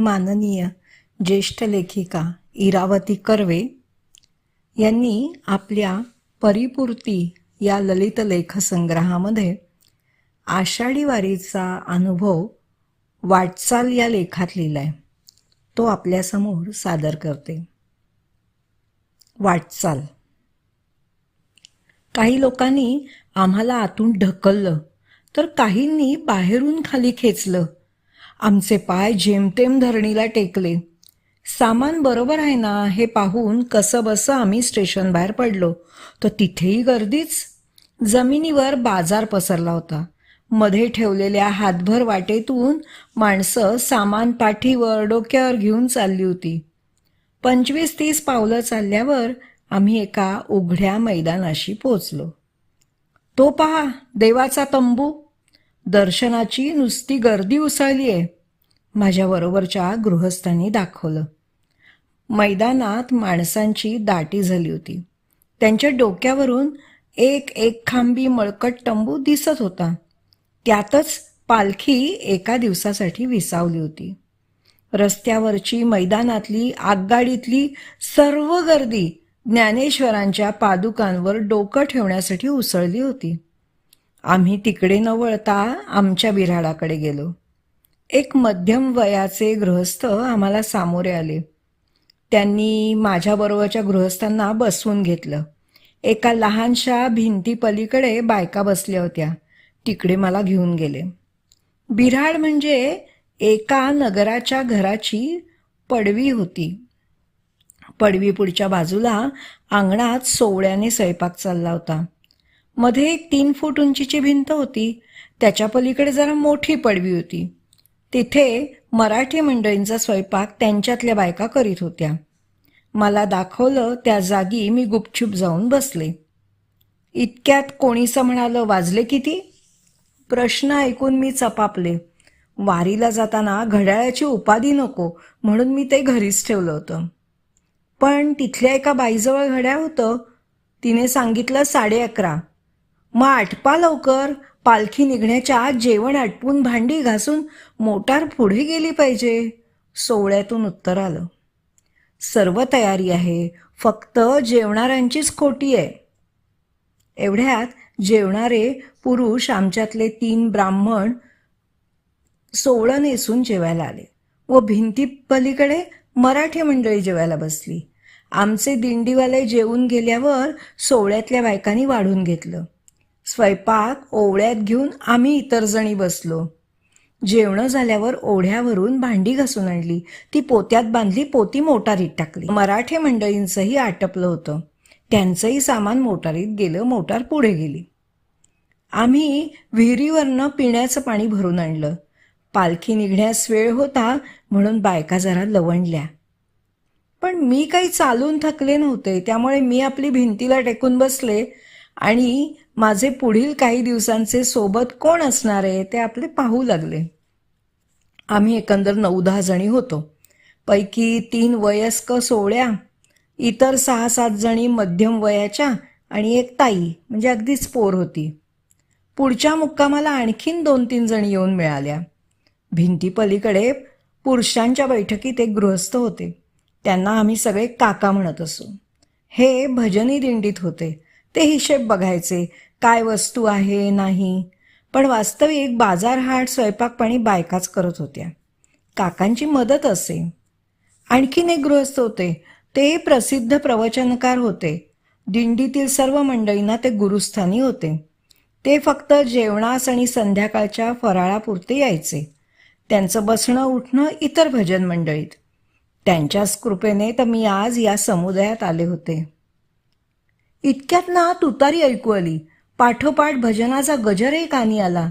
माननीय ज्येष्ठ लेखिका इरावती कर्वे यांनी आपल्या परिपूर्ती या ललित लेखसंग्रहामध्ये आषाढी वारीचा अनुभव वाटचाल या लेखात लिहिलाय. तो आपल्यासमोर सादर करते. वाटचाल. काही लोकांनी आम्हाला आतून ढकललं तर काहींनी बाहेरून खाली खेचलं आमचे पाय जेमतेम धरणीला टेकले. सामान बरोबर आहे ना हे पाहून कसं बसं आम्ही स्टेशन बाहेर पडलो. तर तिथेही गर्दीच. जमिनीवर बाजार पसरला होता. मध्ये ठेवलेल्या हातभर वाटेतून माणसं सामान पाठीवर डोक्यावर घेऊन चालली होती. पंचवीस तीस पावलं चालल्यावर आम्ही एका उघड्या मैदानाशी पोचलो. तो पहा देवाचा तंबू. दर्शनाची नुसती गर्दी उसळली आहे माझ्याबरोबरच्या गृहस्थांनी दाखवलं. मैदानात माणसांची दाटी झाली होती. त्यांच्या डोक्यावरून एक एक खांबी मळकट तंबू दिसत होता. त्यातच पालखी एका दिवसासाठी विसावली होती. रस्त्यावरची मैदानातली आगगाडीतली सर्व गर्दी ज्ञानेश्वरांच्या पादुकांवर डोकं ठेवण्यासाठी उसळली होती. आम्ही तिकडे न वळता आमच्या बिऱ्हाडाकडे गेलो. एक मध्यम वयाचे गृहस्थ आम्हाला सामोरे आले. त्यांनी माझ्याबरोबरच्या गृहस्थांना बसवून घेतलं. एका लहानशा भिंतीपलीकडे बायका बसल्या होत्या. तिकडे मला घेऊन गेले. बिऱ्हाड म्हणजे एका नगराच्या घराची पडवी होती. पडवी पुढच्या बाजूला अंगणात सोवळ्याने स्वयंपाक चालला होता. मध्ये एक तीन फूट उंचीची भिंत होती. त्याच्या पलीकडे जरा मोठी पडवी होती. तिथे मराठी मंडळींचा स्वयंपाक त्यांच्यातल्या बायका करीत होत्या. मला दाखवलं त्या जागी मी गुपचूप जाऊन बसले. इतक्यात कोणीसं म्हणालं वाजले किती? प्रश्न ऐकून मी चपापले. वारीला जाताना घड्याळाची उपाधी नको म्हणून मी ते घरीच ठेवलं होतं. पण तिथल्या एका बाईजवळ घड्याळ होतं. तिने सांगितलं साडे अकरा. मग आटपा लवकर. पालखी निघण्याच्या आत जेवण आटपून भांडी घासून मोटार पुढे गेली पाहिजे. सोवळ्यातून उत्तर आलं. सर्व तयारी आहे. फक्त जेवणाऱ्यांचीच खोटी आहे. एवढ्यात जेवणारे पुरुष आमच्यातले तीन ब्राह्मण सोवळं नेसून जेवायला आले व भिंती पलीकडे मराठी मंडळी जेवायला बसली. आमचे दिंडीवाले जेवून गेल्यावर सोहळ्यातल्या बायकांनी वाढून घेतलं. स्वयंपाक ओवळ्यात घेऊन आम्ही इतर जणी बसलो. जेवणं झाल्यावर ओढ्यावरून भांडी घासून आणली. ती पोत्यात बांधली पोती मोटारीत टाकली. मराठे मंडळींचंही आटपलं होतं. त्यांचंही सामान मोटारीत गेलं मोटार पुढे गेली. आम्ही विहिरीवरनं पिण्याचं पाणी भरून आणलं. पालखी निघण्यास वेळ होता म्हणून बायका जरा लवणल्या. पण मी काही चालून थकले नव्हते त्यामुळे मी आपली भिंतीला टेकून बसले आणि माझे पुढील काही दिवसांचे सोबत कोण असणार आहे ते आपले पाहू लागले. आम्ही एकंदर नऊ दहा जणी होतो. पैकी तीन वयस्क सोहळ्या इतर सहा सात जणी मध्यम वयाच्या आणि एक ताई म्हणजे अगदीच पोर होती. पुढच्या मुक्कामाला आणखीन दोन तीन जणी येऊन मिळाल्या. भिंती पलीकडे पुरुषांच्या बैठकीत एक गृहस्थ होते. त्यांना आम्ही सगळे काका म्हणत असो. हे भजनी दिंडीत होते. ते हिशेब बघायचे काय वस्तू आहे नाही. पण वास्तविक बाजारहाट स्वयंपाकपाणी बायकाच करत होत्या. काकांची मदत असे. आणखीन एक गृहस्थ होते. ते प्रसिद्ध प्रवचनकार होते. दिंडीतील सर्व मंडळींना ते गुरुस्थानी होते. ते फक्त जेवणास आणि संध्याकाळच्या फराळापुरते यायचे. त्यांचं बसणं उठणं इतर भजन मंडळीत. त्यांच्याच कृपेने तर मी आज या समुदायात आले होते. इतक्यात ना तुतारी ऐकू आली. पाठोपाठ भजनाचा गजरही कानी आला.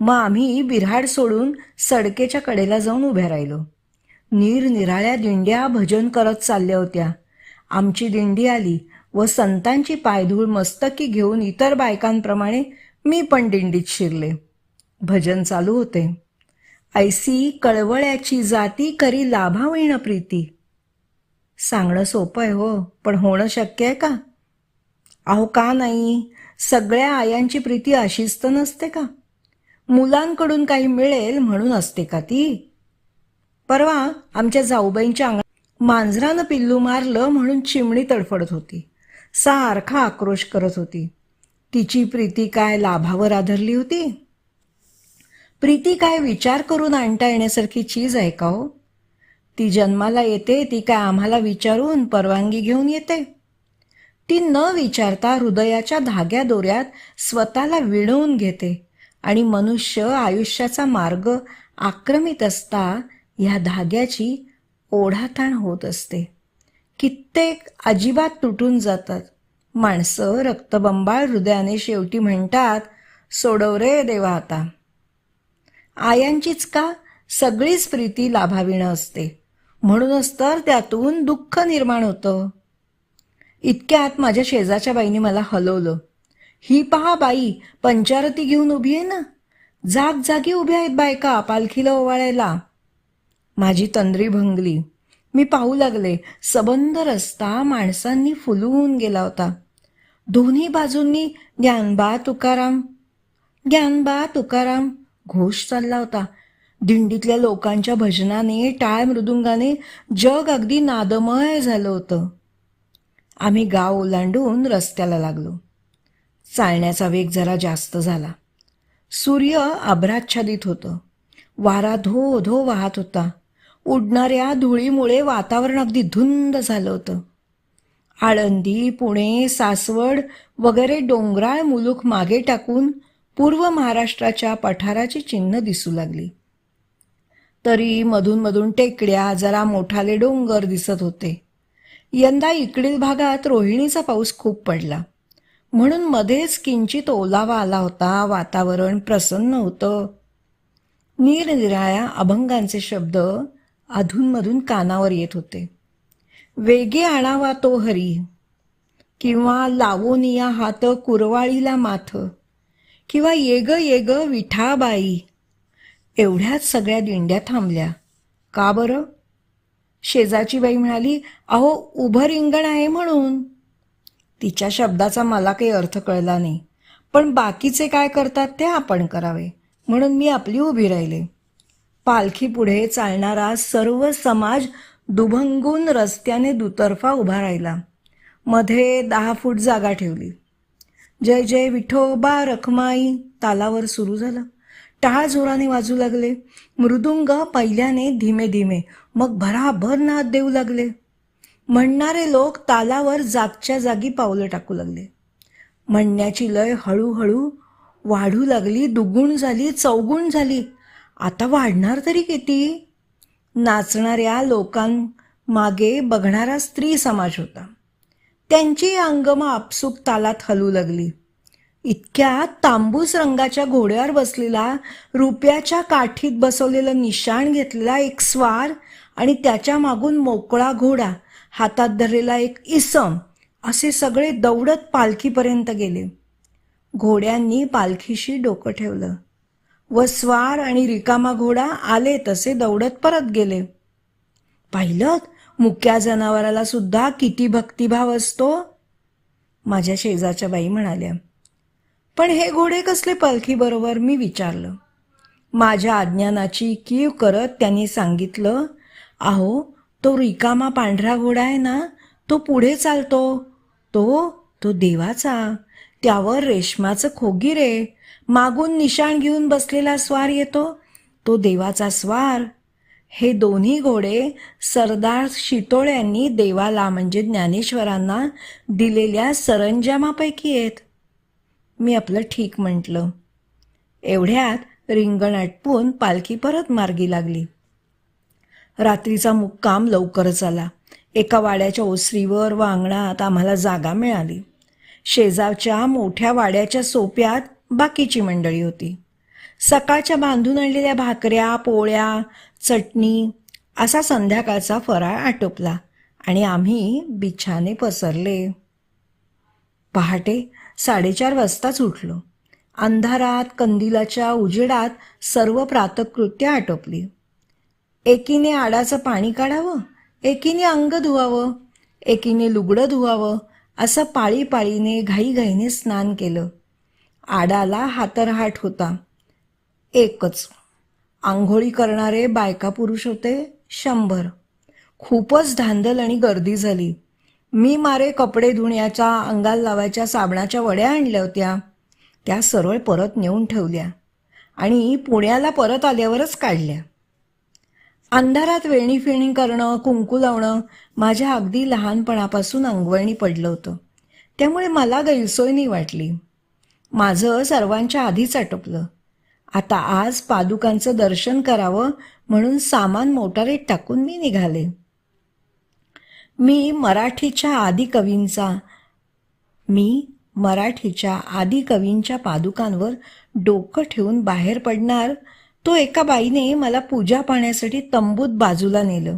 मग आम्ही बिऱ्हाड सोडून सडकेच्या कडेला जाऊन उभ्या राहिलो. निरनिराळ्या दिंड्या भजन करत चालल्या होत्या. आमची दिंडी आली व संतांची पायधूळ मस्तकी घेऊन इतर बायकांप्रमाणे मी पण दिंडीत शिरले. भजन चालू होते. ऐसी कळवळ्याची जाती करी लाभावीण प्रीती. सांगणं सोपं आहे हो पण होणं शक्य आहे का? अहो का नाही? सगळ्या आयांची प्रीती अशीच तर नसते का? मुलांकडून काही मिळेल म्हणून असते का ती? परवा आमच्या जाऊबाईंच्या अंगणात मांजरानं पिल्लू मारलं म्हणून चिमणी तडफडत होती. सारखा आक्रोश करत होती. तिची प्रीती काय लाभावर आधारली होती? प्रीती काय विचार करून आणता येण्यासारखी चीज आहे का हो? ती जन्माला येते ती काय आम्हाला विचारून परवानगी घेऊन येते? ती न विचारता हृदयाच्या धाग्या दोऱ्यात स्वतःला विणवून घेते. आणि मनुष्य आयुष्याचा मार्ग आक्रमित असता ह्या धाग्याची ओढाताण होत असते. कित्येक अजिबात तुटून जातात. माणसं रक्तबंबाळ हृदयाने शेवटी म्हणतात सोडव रे देवा आता. आयांचीच का सगळीच प्रीती लाभाविणं असते. म्हणूनच तर त्यातून दुःख निर्माण होतं. इतक्यात माझ्या शेजाच्या बाईने मला हलवलं. ही पहा बाई पंचारती घेऊन उभी आहे ना? जाग जागी उभ्या आहेत बायका पालखीला ओवाळायला. माझी तंद्री भंगली. मी पाहू लागले सबंद रस्ता माणसांनी फुलवून गेला होता. दोन्ही बाजूंनी ज्ञानबा तुकाराम ज्ञानबा तुकाराम घोष चालला होता. दिंडीतल्या लोकांच्या भजनाने टाळ मृदुंगाने जग अगदी नादमय झालं होतं. आम्ही गाव ओलांडून रस्त्याला लागलो. चालण्याचा वेग जरा जास्त झाला. सूर्य अभ्राच्छादित होतं. वारा धो धो वाहत होता. उडणाऱ्या धुळीमुळे वातावरण अगदी धुंद झालं होतं. आळंदी पुणे सासवड वगैरे डोंगराळ मुलूक मागे टाकून पूर्व महाराष्ट्राच्या पठाराची चिन्ह दिसू लागली. तरी मधून मधून टेकड्या जरा मोठाले डोंगर दिसत होते. यंदा इकडील भागात रोहिणीचा पाऊस खूप पडला. म्हणून मध्येच किंचित ओलावा आला होता वातावरण प्रसन्न होतं. निरनिराळ्या अभंगांचे शब्द अधूनमधून कानावर येत होते. वेगे आणावा तो हरी किंवा लावोनिया हात कुरवाळीला माथ किंवा येग येग विठाबाई. एवढ्याच सगळ्या दिंड्या थांबल्या. का बरं? शेजाची बाई म्हणाली अहो उभं रिंगण आहे म्हणून. तिच्या शब्दाचा मला काही अर्थ कळला नाही. पण बाकीचे काय करतात ते आपण करावे. म्हणून मी आपली उभी राहिले. पालखी पुढे चालणारा सर्व समाज दुभंगून रस्त्याने दुतर्फा उभा राहिला. मध्ये दहा फूट जागा ठेवली. जय जय विठोबा रखमाई. तालावर सुरू झालं. टाळ जोराने वाजू लागले. मृदुंग पहिल्याने धीमे धीमे मग भराभर नाद देऊ लागले. म्हणणारे लोक तालावर जागच्या जागी पावलं टाकू लागले. म्हणण्याची लय हळूहळू वाढू लागली दुगुण झाली चौगुण झाली. आता वाढणार तरी किती? नाचणाऱ्या लोकांमागे बघणारा स्त्री समाज होता. त्यांची अंगम आपसूक तालात हलू लागली. इतक्या तांबूस रंगाच्या घोड्यावर बसलेला रुपयाच्या काठीत बसवलेलं निशाण घेतलेला एक स्वार आणि त्याच्या मागून मोकळा घोडा हातात धरलेला एक इसम असे सगळे दौडत पालखीपर्यंत गेले. घोड्यांनी पालखीशी डोकं ठेवलं व स्वार आणि रिकामा घोडा आले तसे दौडत परत गेले. पाहिलं मुक्या जनावराला सुद्धा किती भक्तिभाव असतो? माझ्या शेजाच्या बाई म्हणाल्या पण हे घोडे कसले पालखीबरोबर मी विचारलं. माझ्या अज्ञानाची कीव करत त्यांनी सांगितलं अहो तो रिकामा पांढरा घोडा आहे ना तो पुढे चालतो. तो तो देवाचा. त्यावर रेशमाचं खोगीर आहे. मागून निशाण घेऊन बसलेला स्वार येतो. तो देवाचा स्वार. हे दोन्ही घोडे सरदार शितोळ्यांनी देवाला म्हणजे ज्ञानेश्वरांना दिलेल्या सरंजामापैकी आहेत. मी आपलं ठीक म्हटलं. एवढ्यात रिंगण आटपून पालखी परत मार्गी लागली. रात्रीचा मुक्काम लवकरच आला. एका वाड्याच्या ओसरीवर व अंगणात आम्हाला जागा मिळाली. शेजारच्या मोठ्या वाड्याच्या सोप्यात बाकीची मंडळी होती. सकाळच्या बांधून आणलेल्या भाकऱ्या पोळ्या चटणी असा संध्याकाळचा फराळ आटोपला आणि आम्ही बिछाने पसरले. पहाटे साडेचार वाजताच उठलो. अंधारात कंदिलाच्या उजेडात सर्व प्रातकृत्य आटोपली. एकीने आडाचं पाणी काढावं एकीने अंग धुवावं एकीने लुगडं धुवावं असं पाळी पाळीने घाईघाईने स्नान केलं. आडाला हातरहाट होता. एकच आंघोळी करणारे बायका पुरुष होते शंभर. खूपच धांदल आणि गर्दी झाली. मी मारे कपडे धुण्याच्या अंगाला लावायच्या साबणाच्या वड्या आणल्या होत्या. त्या सरळ परत नेऊन ठेवल्या आणि पुण्याला परत आल्यावरच काढल्या. अंधारात वेणीफेणी करणं कुंकू लावणं माझ्या अगदी लहानपणापासून अंगवळणी पडलं होतं. त्यामुळे मला गैरसोय नाही वाटली. माझं सर्वांच्या आधीच आटोपलं. आता आज पादुकांचं दर्शन करावं म्हणून सामान मोटारीत टाकून मी निघाले. मी मराठीच्या आदिकवींचा मी मराठीच्या आदिकवींच्या पादुकांवर डोकं ठेवून बाहेर पडणार तो एका बाईने मला पूजा पाहण्यासाठी तंबूत बाजूला नेलं.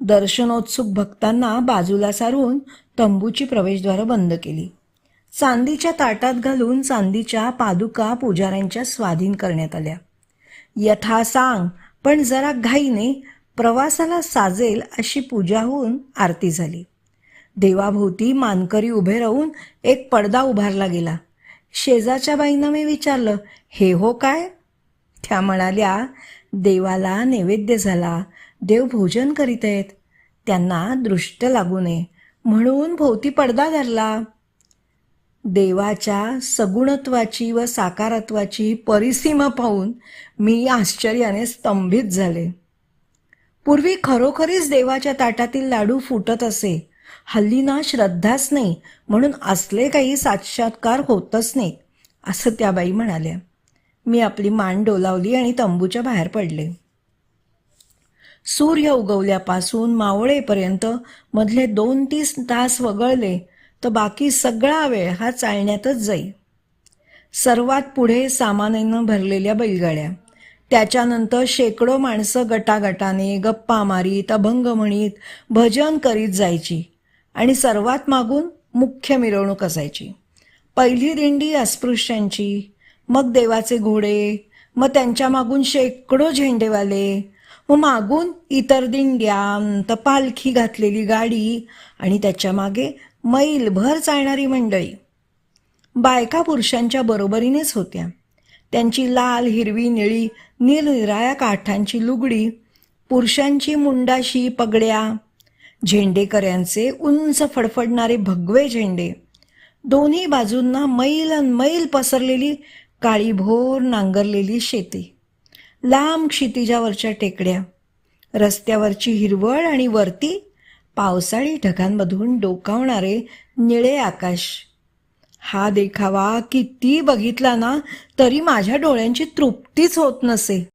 दर्शनोत्सुक भक्तांना बाजूला सारून तंबूची प्रवेशद्वारं बंद केली. चांदीच्या ताटात घालून चांदीच्या पादुका पुजाऱ्यांच्या स्वाधीन करण्यात आल्या. यथा सांग पण जरा घाईने प्रवासाला साजेल अशी पूजा होऊन आरती झाली. देवाभोवती मानकरी उभे राहून एक पडदा उभारला गेला. शेजाच्या बाईंना मी विचारलं हे हो काय? त्या म्हणाल्या देवाला नैवेद्य झाला. देव भोजन करीत आहेत. त्यांना दृष्ट लागू नये. म्हणून भोवती पडदा धरला. देवाच्या सगुणत्वाची व साकारत्वाची परिसीमा पाहून मी आश्चर्याने स्तंभित झाले. पूर्वी खरोखरीच देवाच्या ताटातील लाडू फुटत असे. हल्ली ना श्रद्धाच नाही म्हणून असले काही साक्षात्कार होतच नाही असं त्या बाई म्हणाल्या. मी आपली मान डोलावली आणि तंबूच्या बाहेर पडले. सूर्य उगवल्यापासून मावळेपर्यंत मधले दोन तीस तास वगळले तर बाकी सगळा वेळ हा चालण्यातच जाई. सर्वात पुढे सामानानं भरलेल्या बैलगाड्या. त्याच्यानंतर शेकडो माणसं गटागटाने गप्पा मारीत अभंग म्हणीत भजन करीत जायची. आणि सर्वात मागून मुख्य मिरवणूक असायची. पहिली दिंडी अस्पृश्यांची मग देवाचे घोडे मग त्यांच्या मागून शेकडो झेंडेवाले मग मागून इतर दिंड्या तर पालखी घातलेली गाडी आणि त्याच्यामागे मैलभर चालणारी मंडळी. बायका पुरुषांच्या बरोबरीनेच होत्या. त्यांची लाल हिरवी निळी निरनिराळ्या काठांची लुगडी पुरुषांची मुंडाशी पगड्या झेंडेकऱ्यांचे उंच फडफडणारे भगवे झेंडे. दोन्ही बाजूंना मैल अन मैल पसरलेली काळीभोर नांगरलेली शेती. लांब क्षितिजावरच्या टेकड्या. रस्त्यावरची हिरवळ आणि वरती पावसाळी ढगांमधून डोकावणारे निळे आकाश. हा देखावा किती बघितला ना तरी माझ्या डोळ्यांची तृप्तीच होत नसे.